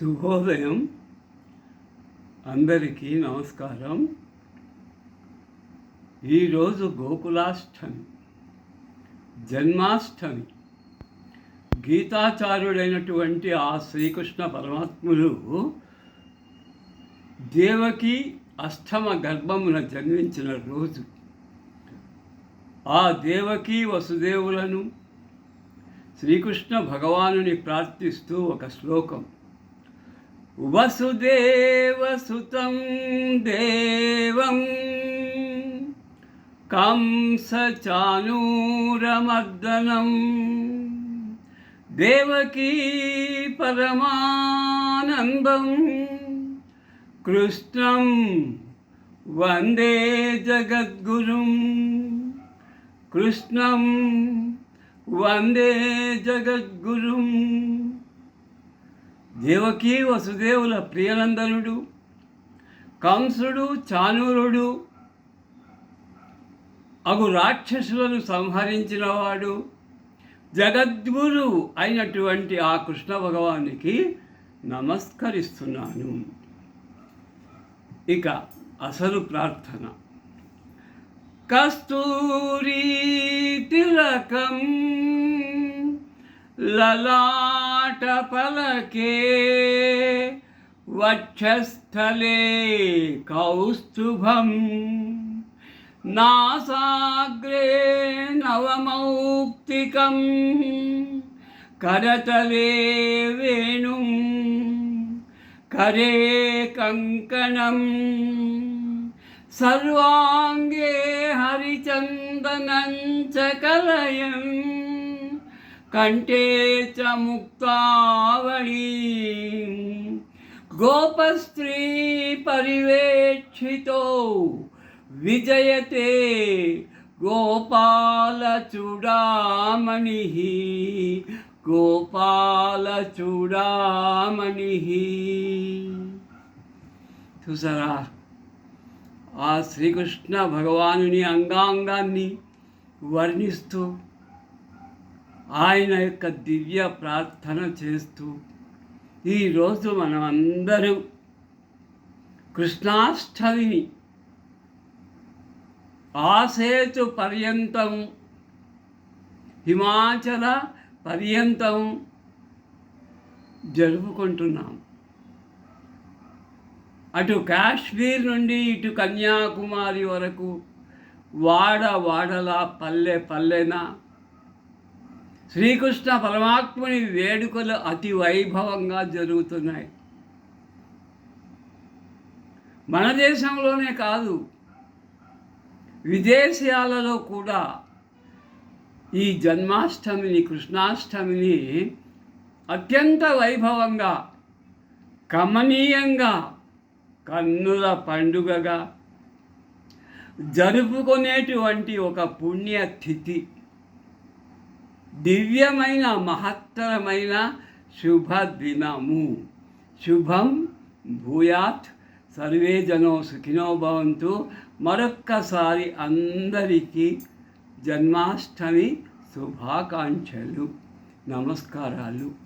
శుభోదయం. అందరికీ నమస్కారం. ఈరోజు గోకులాష్టమి జన్మాష్టమి. గీతాచార్యుడైనటువంటి ఆ శ్రీకృష్ణ పరమాత్ములు దేవకి అష్టమ గర్భమున జన్మించిన రోజు ఆ దేవకి వసుదేవులను శ్రీకృష్ణ భగవానుని ప్రార్థిస్తూ ఒక శ్లోకం. వసుదేవసుతం దేవం కంసచానూరమర్దనం దేవకీ పరమానందం కృష్ణం వందే జగద్గురుం కృష్ణం వందే జగద్గురుం దేవకీ వసుదేవుల ప్రియనందనుడు కంసుడు చానూరుడు అగు రాక్షసులను సంహరించినవాడు జగద్గురు అయినటువంటి ఆ కృష్ణ భగవానికి నమస్కరిస్తున్నాను. ఇక అసలు ప్రార్థన. కస్తూరి తిలకం లలా లలాటపలకే వక్షస్థలే కౌస్తుభం. నాసాగ్రే నవమౌక్తికం. కరతలే వేణు. కరే కంకణం. సర్వాంగే హరిచందనం చ కలయం. కంటే చ ముక్తావళీ గోపస్త్రీ పరివేక్షితో విజయతే గోపాలచూడామణి. గోపాలచూడామణి. చూసారా? ఆ శ్రీకృష్ణ భగవానుని అంగాంగాన్ని వర్ణిస్తూ ఆయన యొక్క దివ్య ప్రార్థన చేస్తూ ఈరోజు మనం అందరూ కృష్ణాష్టమిని ఆసేతు పర్యంతం హిమాచల పర్యంతం జరుపుకుంటున్నాం. అటు కాశ్మీర్ నుండి ఇటు కన్యాకుమారి వరకు వాడ వాడల పల్లె పల్లెన శ్రీకృష్ణ పరమాత్ముని వేడుకలు అతి వైభవంగా జరుగుతున్నాయి. మన దేశంలోనే కాదు విదేశాలలో కూడా ఈ జన్మాష్టమిని కృష్ణాష్టమిని అత్యంత వైభవంగా కమనీయంగా కన్నుల పండుగగా జరుపుకునేటువంటి ఒక పుణ్యతిథి. దివ్యమైన మహత్తరమైన శుభదినము. శుభం భూయాత్. సర్వే జనో సుఖినో భవంతు. మరొక్కసారి అందరికీ జన్మాష్టమి శుభాకాంక్షలు నమస్కారాలు.